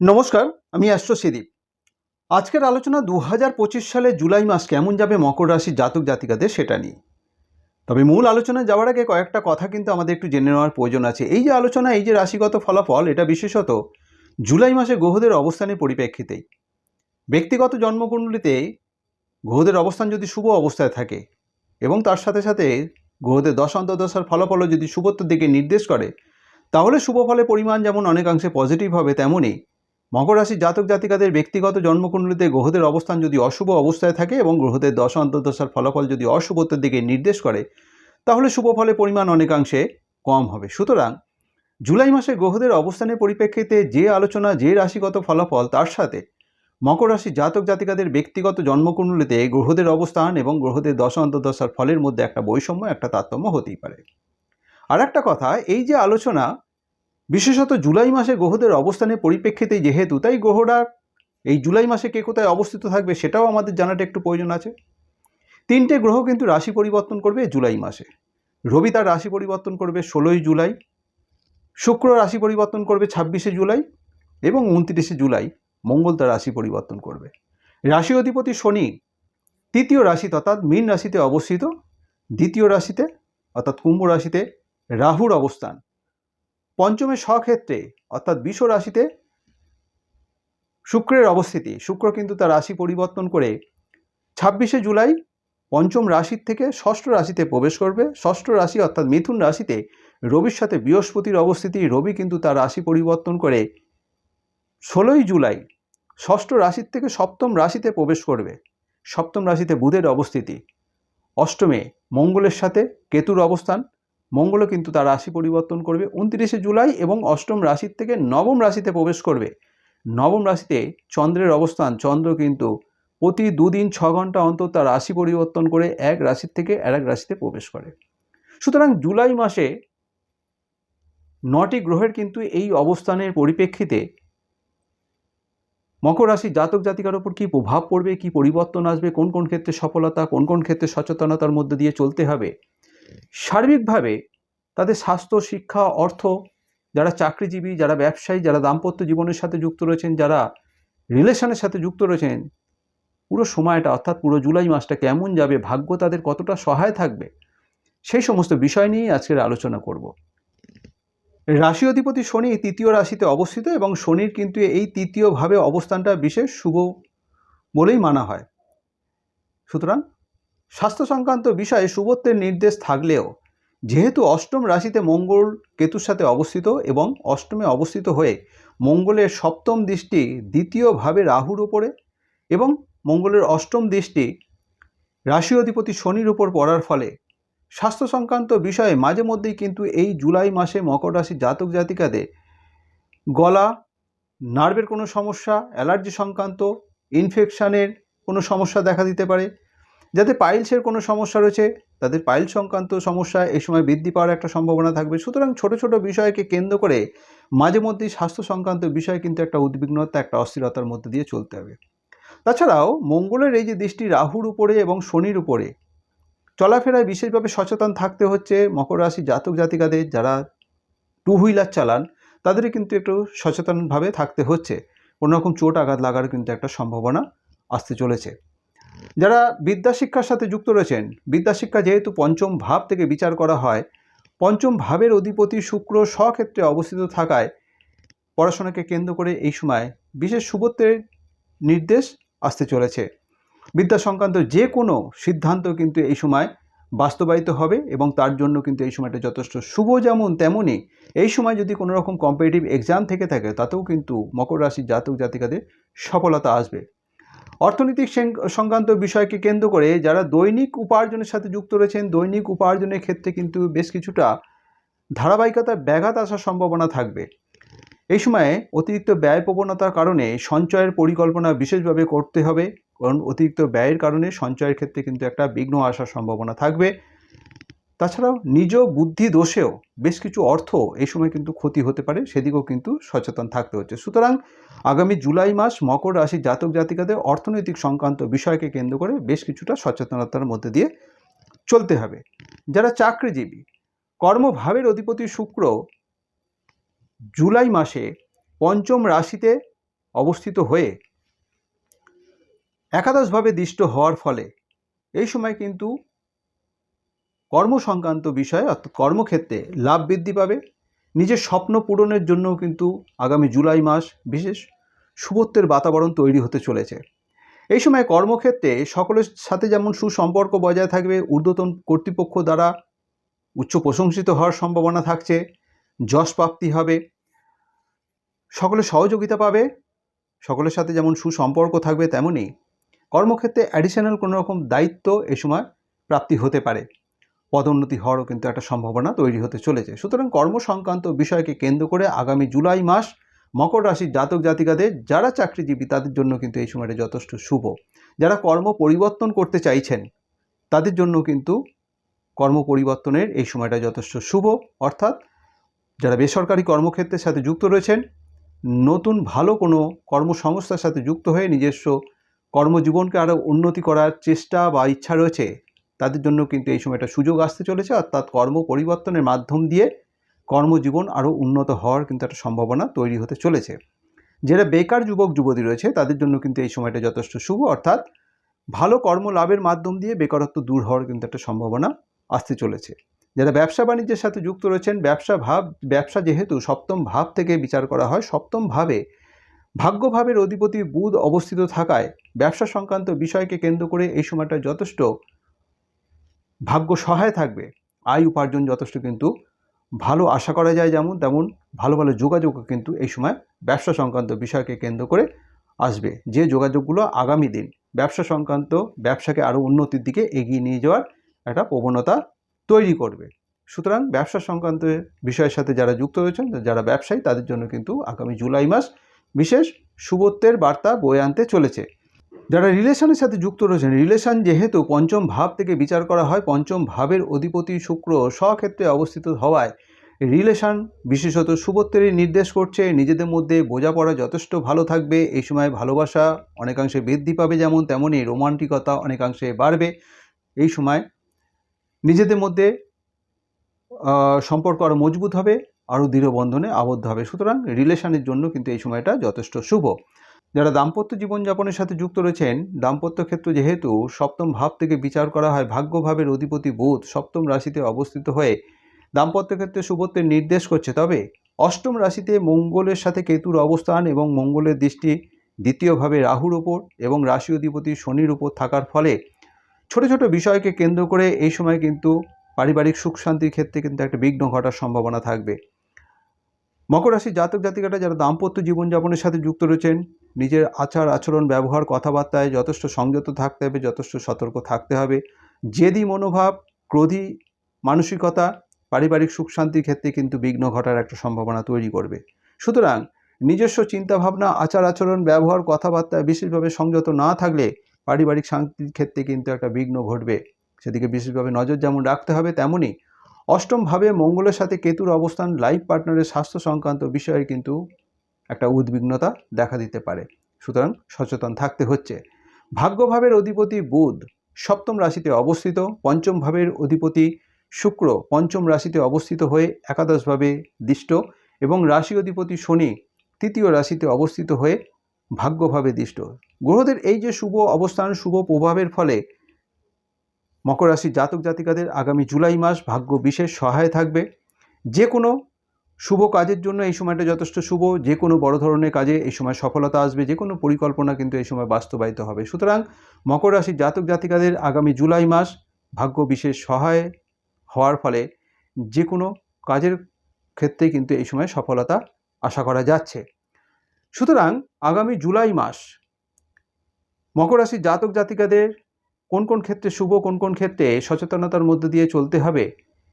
নমস্কার, আমি অ্যাস্ট্রোসিদীপ আজকের আলোচনা দু হাজার পঁচিশ সালে জুলাই মাস কেমন যাবে মকর রাশির জাতক জাতিকাদের সেটা নিয়ে। তবে মূল আলোচনায় যাওয়ার আগে কয়েকটা কথা কিন্তু আমাদের একটু জেনে নেওয়ার প্রয়োজন আছে। এই যে আলোচনা, এই যে রাশিগত ফলাফল, এটা বিশেষত জুলাই মাসে গ্রহদের অবস্থানের পরিপ্রেক্ষিতেই। ব্যক্তিগত জন্মকুণ্ডলিতে গ্রহদের অবস্থান যদি শুভ অবস্থায় থাকে এবং তার সাথে সাথে গ্রহদের দশ অন্তর্দশার ফলাফলও যদি শুভত্বের দিকে নির্দেশ করে, তাহলে শুভ ফলের পরিমাণ যেমন অনেকাংশে পজিটিভ হবে, তেমনই মকর রাশির জাতক জাতিকাদের ব্যক্তিগত জন্মকুণ্ডলিতে গ্রহদের অবস্থান যদি অশুভ অবস্থায় থাকে এবং গ্রহদের দশ অন্তর্দশার ফলাফল যদি অশুভত্বের দিকে নির্দেশ করে, তাহলে শুভ ফলের পরিমাণ অনেকাংশে কম হবে। সুতরাং, জুলাই মাসে গ্রহদের অবস্থানের পরিপ্রেক্ষিতে যে আলোচনা, যে রাশিগত ফলাফল, তার সাথে মকর রাশির জাতক জাতিকাদের ব্যক্তিগত জন্মকুণ্ডলিতে গ্রহদের অবস্থান এবং গ্রহদের দশ অন্তর্দশার ফলের মধ্যে একটা বৈষম্য, একটা তারতম্য হতেই পারে। আর একটা কথা, এই যে আলোচনা বিশেষত জুলাই মাসে গ্রহদের অবস্থানের পরিপ্রেক্ষিতে যেহেতু, তাই গ্রহরা এই জুলাই মাসে কে কোথায় অবস্থিত থাকবে সেটাও আমাদের জানাটা একটু প্রয়োজন আছে। তিনটে গ্রহ কিন্তু রাশি পরিবর্তন করবে জুলাই মাসে। রবি তার রাশি পরিবর্তন করবে ষোলোই জুলাই, শুক্র রাশি পরিবর্তন করবে ছাব্বিশে জুলাই এবং উনত্রিশে জুলাই মঙ্গল তার রাশি পরিবর্তন করবে। রাশি অধিপতি শনি তৃতীয় রাশি অর্থাৎ মীন রাশিতে অবস্থিত, দ্বিতীয় রাশিতে অর্থাৎ কুম্ভ রাশিতে রাহুর অবস্থান। পঞ্চমে স্বক্ষেত্রে, অর্থাৎ বিষ রাশিতে শুক্রের অবস্থিতি, শুক্র কিন্তু তার রাশি পরিবর্তন করে ছাব্বিশে জুলাই পঞ্চম রাশির থেকে ষষ্ঠ রাশিতে প্রবেশ করবে। ষষ্ঠ রাশি অর্থাৎ মিথুন রাশিতে রবির সাথে বৃহস্পতির অবস্থিতি, রবি কিন্তু তার রাশি পরিবর্তন করে ষোলোই জুলাই ষষ্ঠ রাশির থেকে সপ্তম রাশিতে প্রবেশ করবে। সপ্তম রাশিতে বুধের অবস্থিতি, অষ্টমে মঙ্গলের সাথে কেতুর অবস্থান মঙ্গলও কিন্তু তার রাশি পরিবর্তন করবে উনত্রিশে জুলাই এবং অষ্টম রাশির থেকে নবম রাশিতে প্রবেশ করবে। নবম রাশিতে চন্দ্রের অবস্থান, চন্দ্র কিন্তু প্রতি দুদিন ছ ঘণ্টা অন্তর তার রাশি পরিবর্তন করে এক রাশির থেকে আর এক রাশিতে প্রবেশ করে। সুতরাং জুলাই মাসে নটি গ্রহের কিন্তু এই অবস্থানের পরিপ্রেক্ষিতে মকর রাশি জাতক জাতিকার উপর কী প্রভাব পড়বে, কী পরিবর্তন আসবে, কোন কোন ক্ষেত্রে সফলতা, কোন কোন ক্ষেত্রে সচেতনতার মধ্যে দিয়ে চলতে হবে সার্বিকভাবে তাদের স্বাস্থ্য, শিক্ষা, অর্থ, যারা চাকরিজীবী, যারা ব্যবসায়ী, যারা দাম্পত্য জীবনের সাথে যুক্ত রয়েছেন, যারা রিলেশনের সাথে যুক্ত রয়েছেন, পুরো সময়টা, অর্থাৎ পুরো জুলাই মাসটা কেমন যাবে, ভাগ্য তাদের কতটা সহায় থাকবে, সেই সমস্ত বিষয় নিয়েই আজকের আলোচনা করব। রাশি অধিপতি শনি তৃতীয় রাশিতে অবস্থিত এবং শনির কিন্তু এই তৃতীয়ভাবে অবস্থানটা বিশেষ শুভ বলেই মানা হয়। সুতরাং স্বাস্থ্য সংক্রান্ত বিষয়ে শুভত্বের নির্দেশ থাকলেও, যেহেতু অষ্টম রাশিতে মঙ্গল কেতুর সাথে অবস্থিত এবং অষ্টমে অবস্থিত হয়ে মঙ্গলের সপ্তম দৃষ্টি দ্বিতীয়ভাবে রাহুর ওপরে এবং মঙ্গলের অষ্টম দৃষ্টি রাশি অধিপতি শনির উপর পড়ার ফলে স্বাস্থ্য সংক্রান্ত বিষয়ে মাঝে মধ্যেই কিন্তু এই জুলাই মাসে মকর রাশির জাতক জাতিকাদের গলা, নার্ভের কোনো সমস্যা, অ্যালার্জি সংক্রান্ত ইনফেকশানের কোনো সমস্যা দেখা দিতে পারে। যাতে পাইলসের কোনো সমস্যা রয়েছে, তাদের পাইল সংক্রান্ত সমস্যা এই সময় বৃদ্ধি পাওয়ার একটা সম্ভাবনা থাকবে। সুতরাং ছোট ছোট বিষয়কে কেন্দ্র করে মাঝে মধ্যেই স্বাস্থ্য সংক্রান্ত বিষয় কিন্তু একটা উদ্বিগ্নতা, একটা অস্থিরতার মধ্যে দিয়ে চলতে হবে। তাছাড়াও মঙ্গলের এই যে দৃষ্টি রাহুর উপরে এবং শনির উপরে, চলাফেরায় বিশেষভাবে সচেতন থাকতে হচ্ছে মকর রাশি জাতক জাতিকাদের যারা টু হুইলার চালান তাদের কিন্তু একটু সচেতনভাবে থাকতে হচ্ছে। কোনো রকম চোট আঘাত লাগার কিন্তু একটা সম্ভাবনা আসতে চলেছে। যারা বিদ্যাশিক্ষার সাথে যুক্ত রয়েছেন বিদ্যাশিক্ষা যেহেতু পঞ্চম ভাব থেকে বিচার করা হয়, পঞ্চম ভাবের অধিপতি শুক্র স্বক্ষেত্রে অবস্থিত থাকায় পড়াশোনাকে কেন্দ্র করে এই সময় বিশেষ শুভত্বের নির্দেশ আসতে চলেছে। বিদ্যা সংক্রান্ত যে কোনো সিদ্ধান্ত কিন্তু এই সময় বাস্তবায়িত হবে এবং তার জন্য কিন্তু এই সময়টা যথেষ্ট শুভ যেমন তেমনই এই সময় যদি কোনো রকম কম্পিটিটিভ এক্সাম থেকে থাকে, তাতেও কিন্তু মকর রাশির জাতক জাতিকাদের সফলতা আসবে। অর্থনৈতিক সংক্রান্ত বিষয়কে কেন্দ্র করে যারা দৈনিক উপার্জনের সাথে যুক্ত রয়েছেন, দৈনিক উপার্জনের ক্ষেত্রে কিন্তু বেশ কিছুটা ধারাবাহিকতার ব্যাঘাত আসার সম্ভাবনা থাকবে। এই সময়ে অতিরিক্ত ব্যয় প্রবণতার কারণে সঞ্চয়ের পরিকল্পনা বিশেষভাবে করতে হবে, কারণ অতিরিক্ত ব্যয়ের কারণে সঞ্চয়ের ক্ষেত্রে কিন্তু একটা বিঘ্ন আসার সম্ভাবনা থাকবে। তাছাড়াও নিজ বুদ্ধি দোষেও বেশ কিছু অর্থ এই সময় কিন্তু ক্ষতি হতে পারে, সেদিকেও কিন্তু সচেতন থাকতে হচ্ছে। সুতরাং আগামী জুলাই মাস মকর রাশি জাতক জাতিকাদের অর্থনৈতিক সংক্রান্ত বিষয়কে কেন্দ্র করে বেশ কিছুটা সচেতনতার মধ্যে দিয়ে চলতে হবে। যারা চাকরিজীবী, কর্মভাবের অধিপতি শুক্র জুলাই মাসে পঞ্চম রাশিতে অবস্থিত হয়ে একাদশভাবে দৃষ্ট হওয়ার ফলে এই সময় কিন্তু কর্ম সংক্রান্ত বিষয়ে, অর্থাৎ কর্মক্ষেত্রে লাভ বৃদ্ধি পাবে। নিজের স্বপ্ন পূরণের জন্যও কিন্তু আগামী জুলাই মাস বিশেষ শুভত্বের বাতাবরণ তৈরি হতে চলেছে। এই সময় কর্মক্ষেত্রে সকলের সাথে যেমন সুসম্পর্ক বজায় থাকবে, ঊর্ধ্বতন কর্তৃপক্ষ দ্বারা উচ্চ প্রশংসিত হওয়ার সম্ভাবনা থাকছে, যশ প্রাপ্তি হবে, সকলে সহযোগিতা পাবে, সকলের সাথে যেমন সুসম্পর্ক থাকবে তেমনই কর্মক্ষেত্রে অ্যাডিশনাল কোনো রকম দায়িত্ব এ সময় প্রাপ্তি হতে পারে। পদোন্নতি হওয়ারও কিন্তু একটা সম্ভাবনা তৈরি হতে চলেছে। সুতরাং কর্মসংক্রান্ত বিষয়কে কেন্দ্র করে আগামী জুলাই মাস মকর রাশির জাতক জাতিকাদের, যারা চাকরিজীবী, তাদের জন্য কিন্তু এই সময়টা যথেষ্ট শুভ। যারা কর্ম পরিবর্তন করতে চাইছেন, তাদের জন্য কিন্তু কর্ম পরিবর্তনের এই সময়টা যথেষ্ট শুভ। অর্থাৎ যারা বেসরকারি কর্মক্ষেত্রের সাথে যুক্ত রয়েছেন, নতুন ভালো কোনো কর্মসংস্থার সাথে যুক্ত হয়ে নিজস্ব কর্মজীবনকে আরও উন্নতি করার চেষ্টা বা ইচ্ছা রয়েছে তাদের জন্য কিন্তু এই সময়টা সুযোগ আসতে চলেছে, অর্থাৎ কর্ম পরিবর্তনের মাধ্যম দিয়ে কর্মজীবন আরও উন্নত হওয়ার কিন্তু একটা সম্ভাবনা তৈরি হতে চলেছে। যারা বেকার যুবক, যুবতী রয়েছে, তাদের জন্য কিন্তু এই সময়টা যথেষ্ট শুভ, অর্থাৎ ভালো কর্ম লাভের মাধ্যম দিয়ে বেকারত্ব দূর হওয়ার কিন্তু একটা সম্ভাবনা আসতে চলেছে। যারা ব্যবসা বাণিজ্যের সাথে যুক্ত রয়েছেন, ব্যবসা ভাব, ব্যবসা যেহেতু সপ্তম ভাব থেকে বিচার করা হয়, সপ্তম ভাবে ভাগ্যভাবের অধিপতি বুধ অবস্থিত থাকায় ব্যবসা সংক্রান্ত বিষয়কে কেন্দ্র করে এই সময়টা যথেষ্ট ভাগ্য সহায় থাকবে। আয় উপার্জন যথেষ্ট কিন্তু ভালো আশা করা যায় যেমন, তেমন ভালো ভালো যোগাযোগও কিন্তু এই সময় ব্যবসা সংক্রান্ত বিষয়কে কেন্দ্র করে আসবে। যে যোগাযোগগুলো আগামী দিন ব্যবসা সংক্রান্ত ব্যবসাকে আরও উন্নতির দিকে এগিয়ে নিয়ে যাওয়ার একটা প্রবণতা তৈরি করবে। সুতরাং ব্যবসা সংক্রান্ত বিষয়ের সাথে যারা যুক্ত রয়েছেন, যারা ব্যবসায়ী, তাদের জন্য কিন্তু আগামী জুলাই মাস বিশেষ শুভত্বের বার্তা বয়ে আনতে চলেছে। যারা রিলেশনের সাথে যুক্ত রয়েছেন, রিলেশন যেহেতু পঞ্চম ভাব থেকে বিচার করা হয়, পঞ্চম ভাবের অধিপতি শুক্র স্বক্ষেত্রে অবস্থিত হওয়ায় রিলেশন বিশেষত শুভত্বেরই নির্দেশ করছে, নিজেদের মধ্যে বোঝাপড়া যথেষ্ট ভালো থাকবে, এই সময় ভালোবাসা অনেকাংশে বৃদ্ধি পাবে যেমন তেমনই রোমান্টিকতা অনেকাংশে বাড়বে, এই সময় নিজেদের মধ্যে সম্পর্ক আরও মজবুত হবে আরও দৃঢ় বন্ধনে আবদ্ধ হবে। সুতরাং রিলেশনের জন্য কিন্তু এই সময়টা যথেষ্ট শুভ। যারা দাম্পত্য জীবনযাপনের সাথে যুক্ত রয়েছেন, দাম্পত্য ক্ষেত্র যেহেতু সপ্তম ভাব থেকে বিচার করা হয়, ভাগ্যভাবের অধিপতি বুধ সপ্তম রাশিতে অবস্থিত হয়ে দাম্পত্য ক্ষেত্রে শুভত্বের নির্দেশ করছে। তবে অষ্টম রাশিতে মঙ্গলের সাথে কেতুর অবস্থান এবং মঙ্গলের দৃষ্টি দ্বিতীয়ভাবে রাহুর ওপর এবং রাশি অধিপতি শনির উপর থাকার ফলে ছোট ছোট বিষয়কে কেন্দ্র করে এই সময় কিন্তু পারিবারিক সুখ শান্তির ক্ষেত্রে কিন্তু একটা বিঘ্ন ঘটার সম্ভাবনা থাকবে। মকর রাশির জাতক জাতিকাটা যারা দাম্পত্য জীবনযাপনের সাথে যুক্ত রয়েছেন নিজের আচার আচরণ, ব্যবহার, কথাবার্তায় যথেষ্ট সংযত থাকতে হবে, যথেষ্ট সতর্ক থাকতে হবে। জেদি মনোভাব, ক্রোধী মানসিকতা, পারিবারিক সুখ শান্তির ক্ষেত্রে কিন্তু বিঘ্ন ঘটার একটা সম্ভাবনা তৈরি করবে। সুতরাং নিজস্ব চিন্তাভাবনা, আচার আচরণ, ব্যবহার, কথাবার্তায় বিশেষভাবে সংযত না থাকলে পারিবারিক শান্তির ক্ষেত্রে কিন্তু একটা বিঘ্ন ঘটবে। সেদিকে বিশেষভাবে নজর যেমন রাখতে হবে তেমনই অষ্টমভাবে মঙ্গলের সাথে কেতুর অবস্থান লাইফ পার্টনারের স্বাস্থ্য সংক্রান্ত বিষয়ে কিন্তু একটা উদ্বিগ্নতা দেখা দিতে পারে। সুতরাং সচেতন থাকতে হচ্ছে। ভাগ্যভাবের অধিপতি বুধ সপ্তম রাশিতে অবস্থিত। পঞ্চম ভাবের অধিপতি শুক্র পঞ্চম রাশিতে অবস্থিত হয়ে একাদশভাবে দৃষ্ট এবং রাশি অধিপতি শনি তৃতীয় রাশিতে অবস্থিত হয়ে ভাগ্যভাবে দৃষ্ট। গ্রহদের এই যে শুভ অবস্থান, শুভ প্রভাবের ফলে মকর রাশির জাতক জাতিকাদের আগামী জুলাই মাস ভাগ্য বিশেষ সহায় থাকবে। যে কোনো শুভ কাজের জন্য এই সময়টা যথেষ্ট শুভ। যে কোনো বড় ধরনের কাজে এই সময় সফলতা আসবে, যে কোনো পরিকল্পনা কিন্তু এই সময় বাস্তবায়িত হবে। সুতরাং মকর রাশির জাতক জাতিকাদের আগামী জুলাই মাস ভাগ্য বিশেষ সহায় হওয়ার ফলে যে কোনো কাজের ক্ষেত্রে কিন্তু এই সময় সফলতা আশা করা যাচ্ছে। সুতরাং আগামী জুলাই মাস মকর রাশির জাতক জাতিকাদের কোন কোন ক্ষেত্রে শুভ, কোন কোন ক্ষেত্রে সচেতনতার মধ্য দিয়ে চলতে হবে